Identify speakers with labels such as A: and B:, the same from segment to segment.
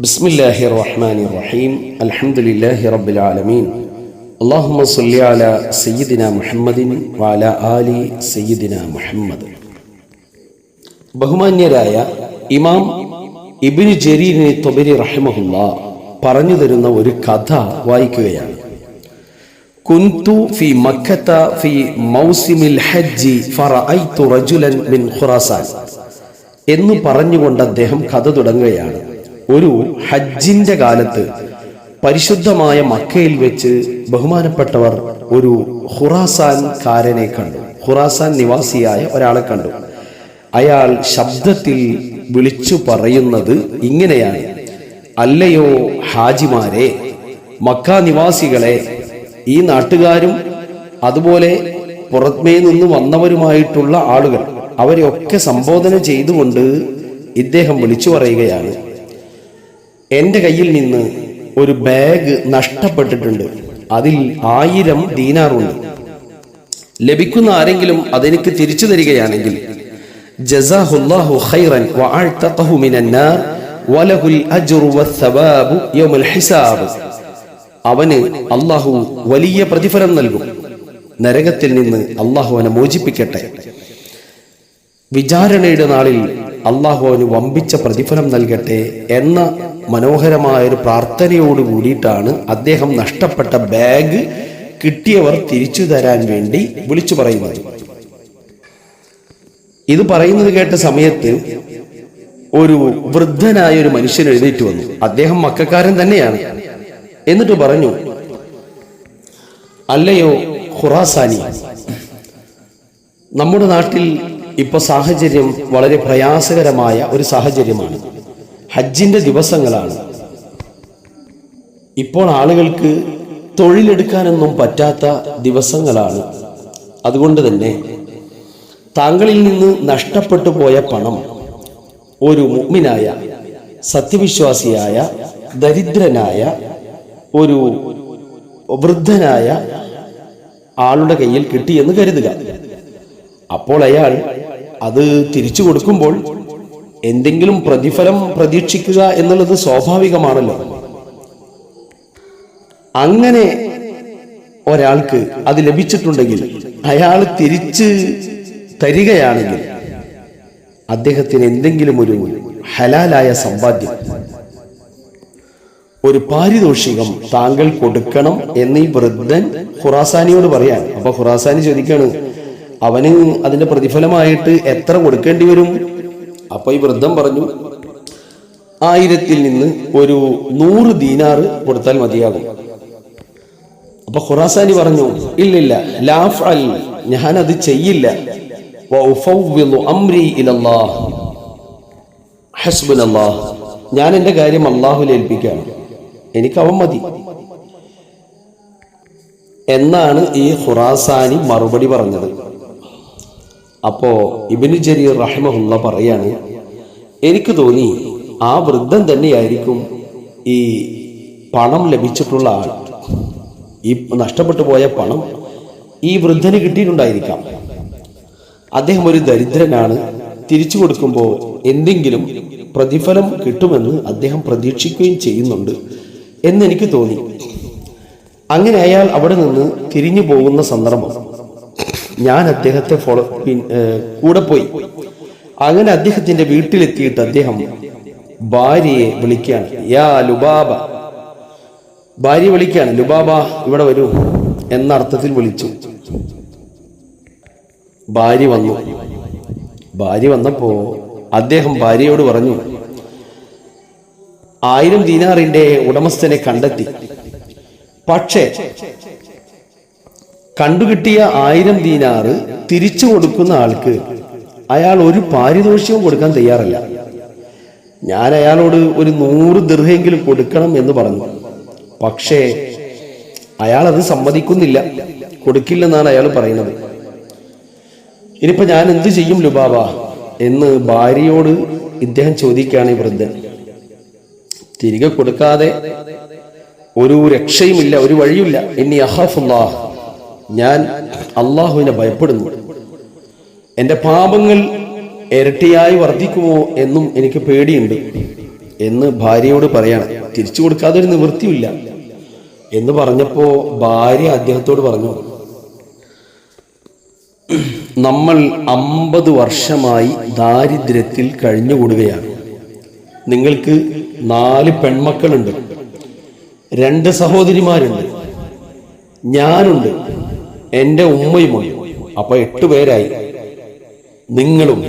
A: بسم الله الرحمن الرحيم الحمد لله رب العالمين اللهم صل على سيدنا محمد وعلى آل سيدنا محمد ബഹുമാന്യരായ ഇമാം ഇബിന് ജരീരിനെ തൊബരി റഹിമഹുല്ല പറഞ്ഞു തരുന്ന ഒരു കഥ വായിക്കുകയാണ് കുന്തു ഫി മക്കത്ത ഫി മൗസിമിൽ ഹജ്ജി ഫറഅയ്തു റജുലൻ മിൻ ഖുറാസാൻ എന്ന് പറഞ്ഞുകൊണ്ട് അദ്ദേഹം കഥ തുടങ്ങുകയാണ് ഒരു ഹജ്ജിന്റെ കാലത്ത് പരിശുദ്ധമായ മക്കയിൽ വെച്ച് ബഹുമാനപ്പെട്ടവർ ഒരു ഖുറാസാൻകാരനെ കണ്ടു. ഖുറാസാൻ നിവാസിയായ ഒരാളെ കണ്ടു. അയാൾ ശബ്ദത്തിൽ വിളിച്ചു പറയുന്നത് ഇങ്ങനെയാണ്. അല്ലയോ ഹാജിമാരെ മക്ക നിവാസികളെ ഈ നാട്ടുകാരും അതുപോലെ പുറമേ നിന്ന് വന്നവരുമായിട്ടുള്ള ആളുകൾ അവരെയൊക്കെ സംബോധന ചെയ്തുകൊണ്ട് ഇദ്ദേഹം വിളിച്ചു പറയുകയാണ്. എന്റെ കയ്യിൽ നിന്ന് ഒരു ബാഗ് നഷ്ടപ്പെട്ടിട്ടുണ്ട്. അതിൽ ആയിരം ദീനാറുണ്ട് ലഭിക്കുന്ന ആരെങ്കിലും അതെനിക്ക് തിരിച്ചു തരികയാണെങ്കിൽ ജസാഹുല്ലാഹു ഖൈറൻ വലഹുൽ അജ്റു യൗമൽ ഹിസാബ്. അവന് അള്ളാഹു വലിയ പ്രതിഫലം നൽകും. നരകത്തിൽ നിന്ന് അള്ളാഹു അവനെ മോചിപ്പിക്കട്ടെ. വിചാരണയുടെ നാളിൽ അള്ളാഹു അവന് വമ്പിച്ച പ്രതിഫലം നൽകട്ടെ എന്ന മനോഹരമായ ഒരു പ്രാർത്ഥനയോട് കൂടിയിട്ടാണ് അദ്ദേഹം നഷ്ടപ്പെട്ട ബാഗ് കിട്ടിയവർ തിരിച്ചു തരാൻ വേണ്ടി വിളിച്ചു പറയുന്നത്. ഇത് പറയുന്നത് കേട്ട സമയത്ത് ഒരു വൃദ്ധനായ ഒരു മനുഷ്യൻ എഴുന്നേറ്റ് വന്നു. അദ്ദേഹം മക്കാരൻ തന്നെയാണ്. എന്നിട്ട് പറഞ്ഞു അല്ലയോ ഖുറാസാനി നമ്മുടെ നാട്ടിൽ ഇപ്പൊ സാഹചര്യം വളരെ പ്രയാസകരമായ ഒരു സാഹചര്യമാണ്. ഹജ്ജിന്റെ ദിവസങ്ങളാണ്. ഇപ്പോൾ ആളുകൾക്ക് തൊഴിലെടുക്കാനൊന്നും പറ്റാത്ത ദിവസങ്ങളാണ്. അതുകൊണ്ട് തന്നെ താങ്കളിൽ നിന്ന് നഷ്ടപ്പെട്ടു പോയ പണം ഒരു മുഗ്മിനായ സത്യവിശ്വാസിയായ ദരിദ്രനായ ഒരു വൃദ്ധനായ ആളുടെ കയ്യിൽ കിട്ടിയെന്ന് കരുതുക. അപ്പോൾ അയാൾ അത് തിരിച്ചു കൊടുക്കുമ്പോൾ എന്തെങ്കിലും പ്രതിഫലം പ്രതീക്ഷിക്കുക എന്നുള്ളത് സ്വാഭാവികമാണല്ലോ. അങ്ങനെ ഒരാൾക്ക് അത് ലഭിച്ചിട്ടുണ്ടെങ്കിൽ അയാൾ തിരിച്ച് തരികയാണെങ്കിൽ അദ്ദേഹത്തിന് എന്തെങ്കിലും ഒരു ഹലാലായ സമ്പാദ്യം ഒരു പാരിതോഷികം താങ്കൾ കൊടുക്കണം എന്ന് ഈ വൃദ്ധൻ ഖുറാസാനിയോട് പറയാൻ. അപ്പൊ ഖുറാസാനി ചോദിക്കാണ് അവന് അതിന്റെ പ്രതിഫലമായിട്ട് എത്ര കൊടുക്കേണ്ടി വരും? അപ്പൊ ഈ വൃദ്ധം പറഞ്ഞു ആയിരത്തിൽ നിന്ന് ഒരു നൂറ് ദീനാറ് കൊടുത്താൽ മതിയാകും. അപ്പൊ ഖുറാസാനി പറഞ്ഞു ഇല്ലില്ല ലാഫ് അൽ ഞാൻ അത് ചെയ്യില്ല. അംരി. ഞാൻ എന്റെ കാര്യം അള്ളാഹുൽ ഏൽപ്പിക്കുകയാണ്. എനിക്ക് അവൻ മതി. എന്നാണ് ഈ ഖുറാസാനി മറുപടി പറഞ്ഞത്. അപ്പോ ഇബിനു ജരീർ റഹ്മുള്ള പറയാണ് എനിക്ക് തോന്നി ആ വൃദ്ധൻ തന്നെയായിരിക്കും ഈ പണം ലഭിച്ചിട്ടുള്ള ആൾ. ഈ നഷ്ടപ്പെട്ടു പോയ പണം ഈ വൃദ്ധന് കിട്ടിയിട്ടുണ്ടായിരിക്കാം. അദ്ദേഹം ഒരു ദരിദ്രനാണ്. തിരിച്ചു കൊടുക്കുമ്പോൾ എന്തെങ്കിലും പ്രതിഫലം കിട്ടുമെന്ന് അദ്ദേഹം പ്രതീക്ഷിക്കുകയും ചെയ്യുന്നുണ്ട് എന്നെനിക്ക് തോന്നി. അങ്ങനെ അയാൾ അവിടെ നിന്ന് തിരിഞ്ഞു പോകുന്ന സന്ദർഭം. ഞാൻ അദ്ദേഹത്തെ ഫോളോ കൂടെ പോയി. അങ്ങനെ അദ്ദേഹത്തിന്റെ വീട്ടിലെത്തിയിട്ട് അദ്ദേഹം ഭാര്യയെ വിളിക്കുകയാണ്. യാ ലുബാബ. ഭാര്യ വിളിക്കുകയാണ്. ലുബാബ ഇവിടെ വരൂ എന്ന അർത്ഥത്തിൽ വിളിച്ചു. ഭാര്യ വന്നു. ഭാര്യ വന്നപ്പോ അദ്ദേഹം ഭാര്യയോട് പറഞ്ഞു ആയിരം ദിനാറിന്റെ ഉടമസ്ഥനെ കണ്ടെത്തി. പക്ഷേ കണ്ടുകിട്ടിയ ആയിരം ദീനാറ് തിരിച്ചു കൊടുക്കുന്ന ആൾക്ക് അയാൾ ഒരു പാരിതോഷികവും കൊടുക്കാൻ തയ്യാറല്ല. ഞാൻ അയാളോട് ഒരു നൂറ് ദീർഘെങ്കിലും കൊടുക്കണം എന്ന് പറഞ്ഞു. പക്ഷേ അയാൾ അത് സമ്മതിക്കുന്നില്ല. കൊടുക്കില്ലെന്നാണ് അയാൾ പറയുന്നത്. ഇനിയിപ്പോ ഞാൻ എന്ത് ചെയ്യും ലുബാബ? എന്ന് ഭാര്യയോട് ഇദ്ദേഹം ചോദിക്കുകയാണ് ഈ വൃദ്ധൻ. തിരികെ കൊടുക്കാതെ ഒരു രക്ഷയുമില്ല ഒരു വഴിയുമില്ല. ഇനി അഹഫുല്ലാ ഞാൻ അള്ളാഹുവിനെ ഭയപ്പെടുന്നു. എന്റെ പാപങ്ങൾ ഇരട്ടിയായി വർദ്ധിക്കുമോ എന്നും എനിക്ക് പേടിയുണ്ട് എന്ന് ഭാര്യയോട് പറയണം. തിരിച്ചു കൊടുക്കാതെ ഒരു നിവൃത്തിയില്ല എന്ന് പറഞ്ഞപ്പോ ഭാര്യ അദ്ദേഹത്തോട് പറഞ്ഞു നമ്മൾ അമ്പത് വർഷമായി ദാരിദ്ര്യത്തിൽ കഴിഞ്ഞുകൂടുകയാണ് നിങ്ങൾക്ക് നാല് പെൺമക്കളുണ്ട് രണ്ട് സഹോദരിമാരുണ്ട് ഞാനുണ്ട്. എന്റെ മോയും അപ്പൊ എട്ട് പേരായി. നിങ്ങളും.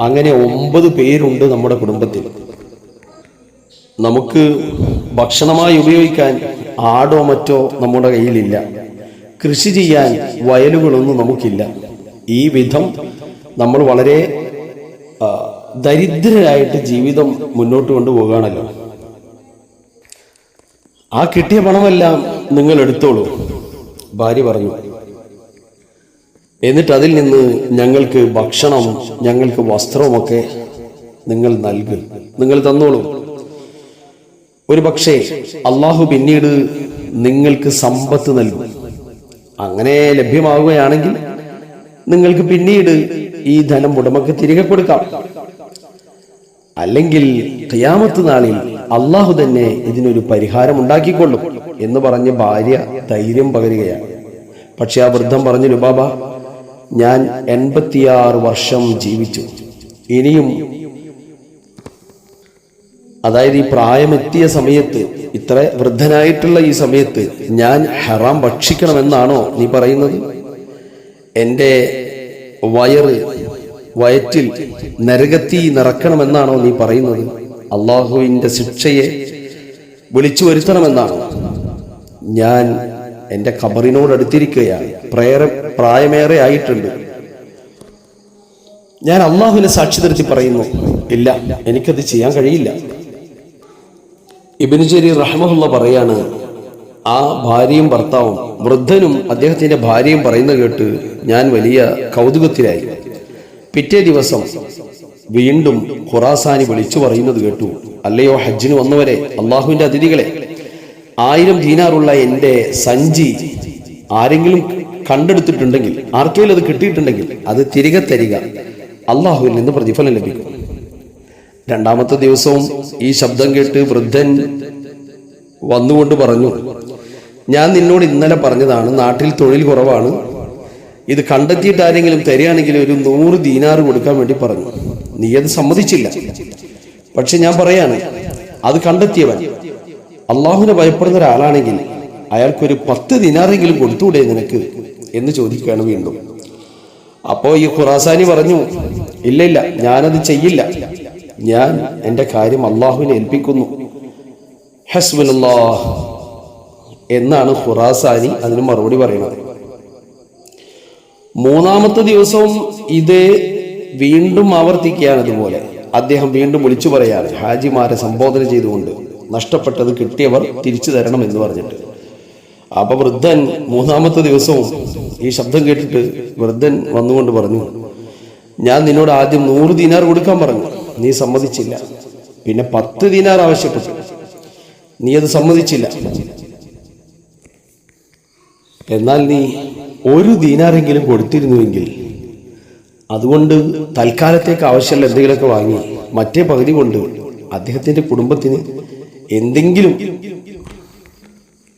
A: അങ്ങനെ ഒമ്പത് പേരുണ്ട് നമ്മുടെ കുടുംബത്തിൽ. നമുക്ക് ഭക്ഷണമായി ഉപയോഗിക്കാൻ ആടോ മറ്റോ നമ്മുടെ കയ്യിലില്ല. കൃഷി ചെയ്യാൻ വയലുകളൊന്നും നമുക്കില്ല. ഈ വിധം നമ്മൾ വളരെ ദരിദ്രരായിട്ട് ജീവിതം മുന്നോട്ട് കൊണ്ടുപോകുകയാണല്ലോ ആ കിട്ടിയ പണമെല്ലാം നിങ്ങൾ എടുത്തോളൂ. ഭാര്യ പറഞ്ഞു. എന്നിട്ട് അതിൽ നിന്ന് ഞങ്ങൾക്ക് ഭക്ഷണം ഞങ്ങൾക്ക് വസ്ത്രവുമൊക്കെ നിങ്ങൾ നൽകും. നിങ്ങൾ തന്നോളൂ. ഒരു പക്ഷേ അള്ളാഹു പിന്നീട് നിങ്ങൾക്ക് സമ്പത്ത് നൽകും. അങ്ങനെ ലഭ്യമാവുകയാണെങ്കിൽ നിങ്ങൾക്ക് പിന്നീട് ഈ ധനം ഉടമക്ക് തിരികെ കൊടുക്കാം. അല്ലെങ്കിൽ ഖിയാമത്ത് നാളിൽ അള്ളാഹു തന്നെ ഇതിനൊരു പരിഹാരം ഉണ്ടാക്കിക്കൊള്ളും എന്ന് പറഞ്ഞ് ഭാര്യ ധൈര്യം പകരുകയാണ്. പക്ഷെ ആ വൃദ്ധം പറഞ്ഞു ലുബാബ ഞാൻ എൺപത്തിയാറ് വർഷം ജീവിച്ചു. ഇനിയും അതായത് ഈ പ്രായമെത്തിയ സമയത്ത് ഇത്ര വൃദ്ധനായിട്ടുള്ള ഈ സമയത്ത് ഞാൻ ഹറാം ഭക്ഷിക്കണമെന്നാണോ നീ പറയുന്നത്? എന്റെ വയറ് വയറ്റിൽ നരകത്തി നിറക്കണമെന്നാണോ നീ പറയുന്നത്? അള്ളാഹുവിന്റെ ശിക്ഷയെ വിളിച്ചു വരുത്തണമെന്നാണോ ഞാൻ എന്റെ ഖബറിനോട് അടുത്തിരിക്കുകയാണ്. പ്രേരം പ്രായമേറെ ആയിട്ടുണ്ട്. ഞാൻ അള്ളാഹുവിനെ സാക്ഷി നിർത്തി പറയുന്നു ഇല്ല എനിക്കത് ചെയ്യാൻ കഴിയില്ല. ഇബിനുചേരി റഹ്മുള്ള പറയാണ് ആ ഭാര്യയും ഭർത്താവും വൃദ്ധനും അദ്ദേഹത്തിന്റെ ഭാര്യയും പറയുന്ന കേട്ട് ഞാൻ വലിയ കൗതുകത്തിലായി. പിറ്റേ ദിവസം വീണ്ടും ഖുറാസാനി വിളിച്ചു പറയുന്നത് കേട്ടു. അല്ലയോ ഹജ്ജിന് വന്നവരെ അള്ളാഹുവിന്റെ അതിഥികളെ ആയിരം ദീനാറുള്ള എന്റെ സഞ്ചി ആരെങ്കിലും കണ്ടെടുത്തിട്ടുണ്ടെങ്കിൽ ആർക്കെങ്കിലും അത് കിട്ടിയിട്ടുണ്ടെങ്കിൽ അത് തിരികെ തരിക അള്ളാഹുവിൽ നിന്ന് പ്രതിഫലം ലഭിക്കും. രണ്ടാമത്തെ ദിവസവും ഈ ശബ്ദം കേട്ട് വൃദ്ധൻ വന്നുകൊണ്ട് പറഞ്ഞു ഞാൻ നിന്നോട് ഇന്നലെ പറഞ്ഞതാണ് നാട്ടിൽ തൊഴിൽ കുറവാണ്. ഇത് കണ്ടെത്തിയിട്ട് ആരെങ്കിലും തരികയാണെങ്കിൽ ഒരു നൂറ് ദീനാറ് കൊടുക്കാൻ വേണ്ടി പറഞ്ഞു. നീ അത് സമ്മതിച്ചില്ല. പക്ഷെ ഞാൻ പറയാണ് അത് കണ്ടെത്തിയവൻ അള്ളാഹുവിനെ ഭയപ്പെടുന്ന ഒരാളാണെങ്കിൽ അയാൾക്കൊരു പത്ത് ദിനാറെങ്കിലും കൊടുത്തുകൂടെ നിനക്ക് എന്ന് ചോദിക്കുകയാണ് വീണ്ടും. അപ്പോ ഈ ഖുറാസാനി പറഞ്ഞു ഇല്ല ഇല്ല ഞാനത് ചെയ്യില്ല. ഞാൻ എന്റെ കാര്യം അള്ളാഹുവിനെ ഏൽപ്പിക്കുന്നു. എന്നാണ് ഖുറാസാനി അതിന് മറുപടി പറയുന്നത്. മൂന്നാമത്തെ ദിവസവും ഇത് വീണ്ടും ആവർത്തിക്കുകയാണ് അതുപോലെ അദ്ദേഹം വീണ്ടും വിളിച്ചു പറയാണ് ഹാജിമാരെ സംബോധന ചെയ്തുകൊണ്ട് നഷ്ടപ്പെട്ടത് കിട്ടിയവർ തിരിച്ചു തരണം എന്ന് പറഞ്ഞിട്ട്. അപ്പൊ വൃദ്ധൻ മൂന്നാമത്തെ ദിവസവും ഈ ശബ്ദം കേട്ടിട്ട് വൃദ്ധൻ വന്നുകൊണ്ട് പറഞ്ഞു ഞാൻ നിന്നോട് ആദ്യം നൂറ് ദിനാർ കൊടുക്കാൻ പറഞ്ഞു. നീ സമ്മതിച്ചില്ല. പിന്നെ പത്ത് ദിനാർ ആവശ്യപ്പെട്ടു. നീ അത് സമ്മതിച്ചില്ല. എന്നാൽ നീ ഒരു ദിനാറെങ്കിലും കൊടുത്തിരുന്നുവെങ്കിൽ അതുകൊണ്ട് തൽക്കാലത്തേക്ക് ആവശ്യമുള്ള എന്തെങ്കിലുമൊക്കെ വാങ്ങി മറ്റേ പകുതി കൊണ്ട് അദ്ദേഹത്തിന്റെ കുടുംബത്തിന് എന്തെങ്കിലും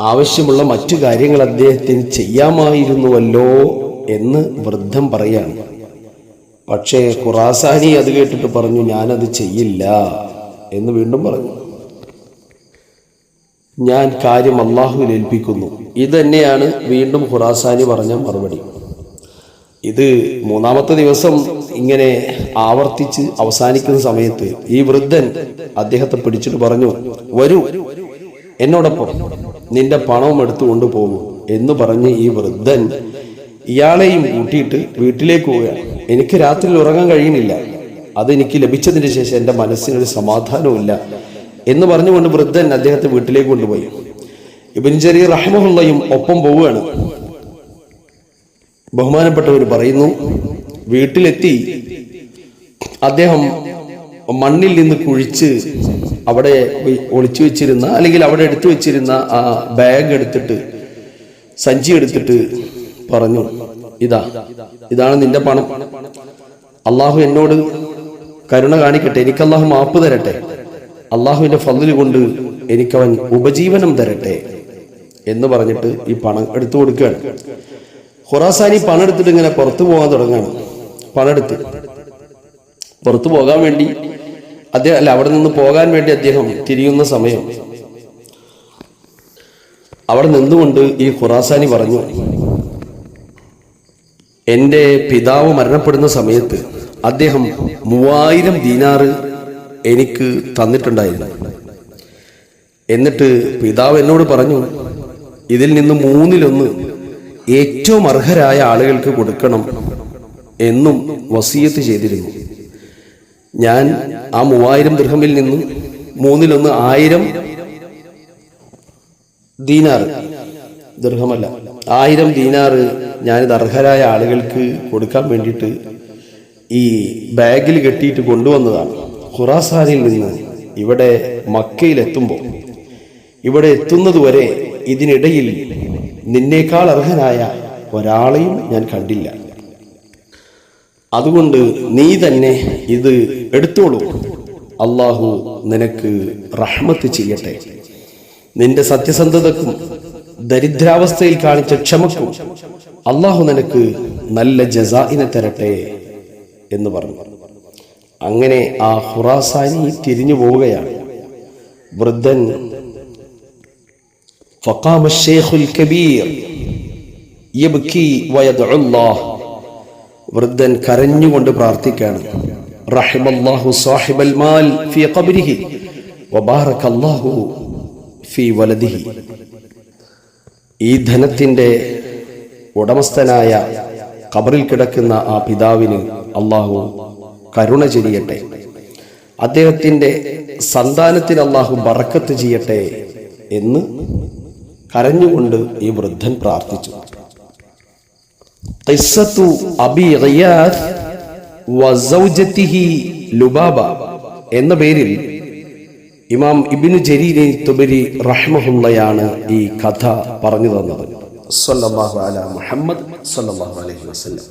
A: ആവശ്യമുള്ള മറ്റു കാര്യങ്ങൾ അദ്ദേഹത്തിന് ചെയ്യാമായിരുന്നുവല്ലോ എന്ന് വൃദ്ധം പറയാണ്. പക്ഷേ ഖുറാസാനി അത് കേട്ടിട്ട് പറഞ്ഞു ഞാനത് ചെയ്യില്ല എന്ന് വീണ്ടും പറഞ്ഞു. ഞാൻ കാര്യം അള്ളാഹുവിൽ ഏൽപ്പിക്കുന്നു. ഇതന്നെയാണ് വീണ്ടും ഖുറാസാനി പറഞ്ഞ മറുപടി. ഇത് മൂന്നാമത്തെ ദിവസം ഇങ്ങനെ ആവർത്തിച്ച് അവസാനിക്കുന്ന സമയത്ത് ഈ വൃദ്ധൻ അദ്ദേഹത്തെ പിടിച്ചിട്ട് പറഞ്ഞു വരൂ എന്നോടൊപ്പം നിന്റെ പണവും എടുത്തു കൊണ്ടുപോകൂ എന്ന് പറഞ്ഞ് ഈ വൃദ്ധൻ ഇയാളെയും കൂട്ടിയിട്ട് വീട്ടിലേക്ക് പോവുകയാണ്. എനിക്ക് രാത്രിയിൽ ഉറങ്ങാൻ കഴിയുന്നില്ല. അതെനിക്ക് ലഭിച്ചതിന് ശേഷം എന്റെ മനസ്സിനൊരു സമാധാനവുമില്ല എന്ന് പറഞ്ഞുകൊണ്ട് വൃദ്ധൻ അദ്ദേഹത്തെ വീട്ടിലേക്ക് കൊണ്ടുപോയി. ഇബിൻ ജരീർ റഹ്മുള്ളയും ഒപ്പം പോവുകയാണ്. ബഹുമാനപ്പെട്ടവർ പറയുന്നു വീട്ടിലെത്തി. അദ്ദേഹം മണ്ണിൽ നിന്ന് കുഴിച്ച് അവിടെ ഒളിച്ചു വെച്ചിരുന്ന അല്ലെങ്കിൽ അവിടെ എടുത്തു വെച്ചിരുന്ന ആ ബാഗ് എടുത്തിട്ട് സഞ്ചി എടുത്തിട്ട് പറഞ്ഞു ഇതാ ഇതാണ് നിന്റെ പണം. അള്ളാഹു എന്നോട് കരുണ കാണിക്കട്ടെ. എനിക്ക് അള്ളാഹു മാപ്പ് തരട്ടെ. അള്ളാഹുവിന്റെ ഫضل കൊണ്ട് എനിക്കവൻ ഉപജീവനം തരട്ടെ. എന്ന് പറഞ്ഞിട്ട് ഈ പണം എടുത്തു കൊടുക്കുകയാണ്. ഖുറാസാനി പണെടുത്തിട്ട് ഇങ്ങനെ പുറത്തു പോകാൻ തുടങ്ങുകയാണ്. പണെടുത്ത്. പുറത്തു പോകാൻ വേണ്ടി അദ്ദേഹം അല്ല അവിടെ നിന്ന് പോകാൻ വേണ്ടി അദ്ദേഹം തിരിയുന്ന സമയം. അവിടെ നിന്നുകൊണ്ട് ഈ ഖുറാസാനി പറഞ്ഞു എന്റെ പിതാവ് മരണപ്പെടുന്ന സമയത്ത് അദ്ദേഹം മൂവായിരം ദീനാറ് എനിക്ക് തന്നിട്ടുണ്ടായിരുന്നു. എന്നിട്ട് പിതാവ് എന്നോട് പറഞ്ഞു ഇതിൽ നിന്ന് മൂന്നിലൊന്ന് ഏറ്റവും അർഹരായ ആളുകൾക്ക് കൊടുക്കണം എന്നും വസീയത്ത് ചെയ്തിരുന്നു. ഞാൻ ആ മൂവായിരം ദൃഹമിൽ നിന്നും മൂന്നിലൊന്ന് ആയിരം ദീനാർ ദീർഘമല്ല ആയിരം ദീനാറ് ഞാനിത് അർഹരായ ആളുകൾക്ക് കൊടുക്കാൻ വേണ്ടിയിട്ട് ഈ ബാഗിൽ കെട്ടിയിട്ട് കൊണ്ടുവന്നതാണ്. ഖുറാസാനിൽ നിന്ന് ഇവിടെ മക്കയിലെത്തുമ്പോൾ ഇവിടെ എത്തുന്നതുവരെ ഇതിനിടയിൽ നിന്നേക്കാൾ അർഹനായ ഒരാളെയും ഞാൻ കണ്ടില്ല. അതുകൊണ്ട് നീ തന്നെ ഇത് എടുത്തോളൂ. അള്ളാഹു നിനക്ക് റഹ്മത്ത് ചെയ്യട്ടെ. നിന്റെ സത്യസന്ധതക്കും ദരിദ്രാവസ്ഥയിൽ കാണിച്ച ക്ഷമക്കും അള്ളാഹു നിനക്ക് നല്ല ജസാഇനെ തരട്ടെ എന്ന് പറഞ്ഞു. അങ്ങനെ ആ ഹുറാസാനി തിരിഞ്ഞു പോവുകയാണ്. വൃദ്ധൻ فقام الشيخ الكبير يبكي ويدعو الله വൃദ്ധൻ കരഞ്ഞുകൊണ്ട് പ്രാർത്ഥിക്കാണ് റഹിമല്ലാഹു സാഹിബൽ മാൽ ഫി ഖബ്രിഹി വബാറകല്ലാഹു ഫി വലദിഹി ഈ ധനത്തിന്റെ ഉടമസ്ഥനായ ഖബറിൽ കിടക്കുന്ന ആ പിതാവിന് അള്ളാഹു കരുണ ചെയ്യട്ടെ അദ്ദേഹത്തിന്റെ സന്താനത്തിന് അള്ളാഹു ബറക്കത്ത് ചെയ്യട്ടെ എന്ന് കരഞ്ഞുകൊണ്ട് ഈ വൃദ്ധൻ പ്രാർത്ഥിച്ചു. ലുബാബ എന്ന പേരിൽ ഇമാം ഇബിനു ജരീരി തുബരി റഹ്മഹുള്ളയാണ് ഈ കഥ പറഞ്ഞു തന്നത്. സല്ലല്ലാഹു അല മുഹമ്മദ് സല്ലല്ലാഹു അലൈഹി വസല്ലം.